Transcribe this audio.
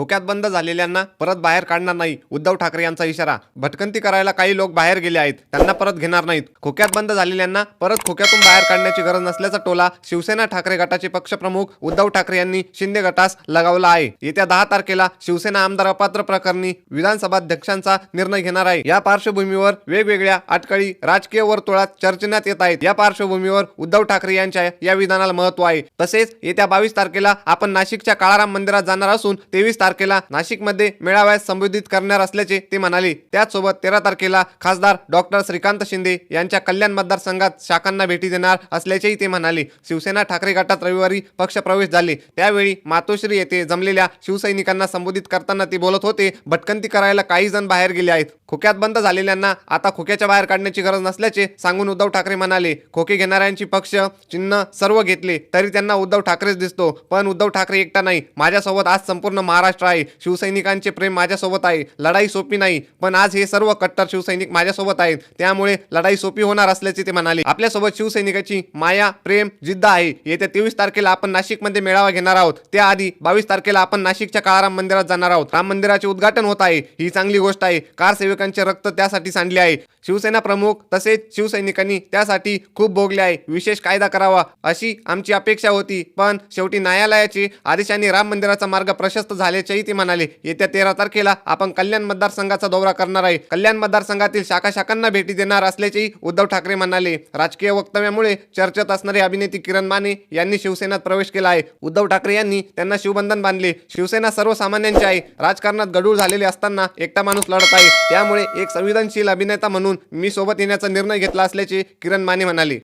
खोक्यात बंद झालेल्यांना परत बाहेर काढणार नाही. उद्धव ठाकरे यांचा इशारा भटकंती करायला काही लोक बाहेर गेले आहेत त्यांना परत घेणार नाहीत. खोक्यात बंद झालेल्यांना परत खोक्यातून बाहेर काढण्याची गरज नसल्याचा टोला शिवसेना ठाकरे गटाचे पक्षप्रमुख उद्धव ठाकरे यांनी शिंदे गटास लगावला आहे. येत्या दहा तारखेला शिवसेना आमदार अपात्र प्रकरणी विधानसभा अध्यक्षांचा निर्णय घेणार आहे. या पार्श्वभूमीवर वेगवेगळ्या अटकळी राजकीय वर्तुळात चर्चण्यात येत आहेत. या पार्श्वभूमीवर उद्धव ठाकरे यांच्या या विधानाला महत्त्व आहे. तसेच येत्या बावीस तारखेला आपण नाशिकच्या काळाराम मंदिरात जाणार असून तेवीस तारखेला नाशिकमध्ये मेळाव्यास संबोधित करणार असल्याचे ते म्हणाले. त्याचसोबत तेरा तारखेला खासदार डॉक्टर श्रीकांत शिंदे यांच्या कल्याण मतदारसंघात शाखांना भेटी देणार असल्याचेही ते म्हणाले. शिवसेना ठाकरे गटात रविवारी पक्षप्रवेश झाले. त्यावेळी मातोश्री येथे जमलेल्या शिवसैनिकांना संबोधित करताना ते बोलत होते भटकंती करायला काही जण बाहेर गेले आहेत. खोक्यात बंद झालेल्यांना आता खोक्याच्या बाहेर काढण्याची गरज नसल्याचे सांगून उद्धव ठाकरे म्हणाले. खोके घेणाऱ्यांची पक्ष चिन्ह सर्व घेतले तरी त्यांना उद्धव ठाकरेच दिसतो. पण उद्धव ठाकरे एकटा नाही. माझ्यासोबत आज संपूर्ण महाराष्ट्र आहे. शिवसैनिकांचे प्रेम माझ्यासोबत आहे. लढाई सोपी नाही पण आज हे सर्व कट्टर शिवसैनिक माझ्यासोबत आहेत. त्यामुळे लढाई सोपी होणार असल्याचे ते म्हणाले. आपल्यासोबत शिवसैनिकाची माया प्रेम जिद्द आहे. येत्या तेवीस तारखेला आपण नाशिकमध्ये मेळावा घेणार आहोत. त्याआधी बावीस तारखेला आपण नाशिकच्या काळाराम मंदिरात जाणार आहोत. राम मंदिराचे उद्घाटन होत आहे. ही चांगली गोष्ट आहे. कार सेवकांचे रक्त त्यासाठी सांडले आहे. शिवसेना प्रमुख तसेच शिवसैनिकांनी त्यासाठी खूप भोगले आहे. विशेष कायदा करावा अशी आमची अपेक्षा होती. पण शेवटी न्यायालयाचे आदेशाने राम मंदिराचा मार्ग प्रशस्त झाले झाल्याचेही ते म्हणाले येत्या तेरा तारखेला आपण कल्याण मतदारसंघाचा दौरा करणार आहे. कल्याण मतदारसंघातील शाखा शाखांना भेटी देणार असल्याचेही उद्धव ठाकरे म्हणाले. राजकीय वक्तव्यामुळे चर्चेत असणारे अभिनेती किरण माने यांनी शिवसेनेत प्रवेश केला आहे. उद्धव ठाकरे यांनी त्यांना शिवबंधन बांधले. शिवसेना सर्वसामान्यांची आहे. राजकारणात गडूळ झालेले असताना एकटा माणूस लढत आहे. त्यामुळे एक संवेदनशील अभिनेता म्हणून मी सोबत येण्याचा निर्णय घेतला असल्याचे किरण माने म्हणाले.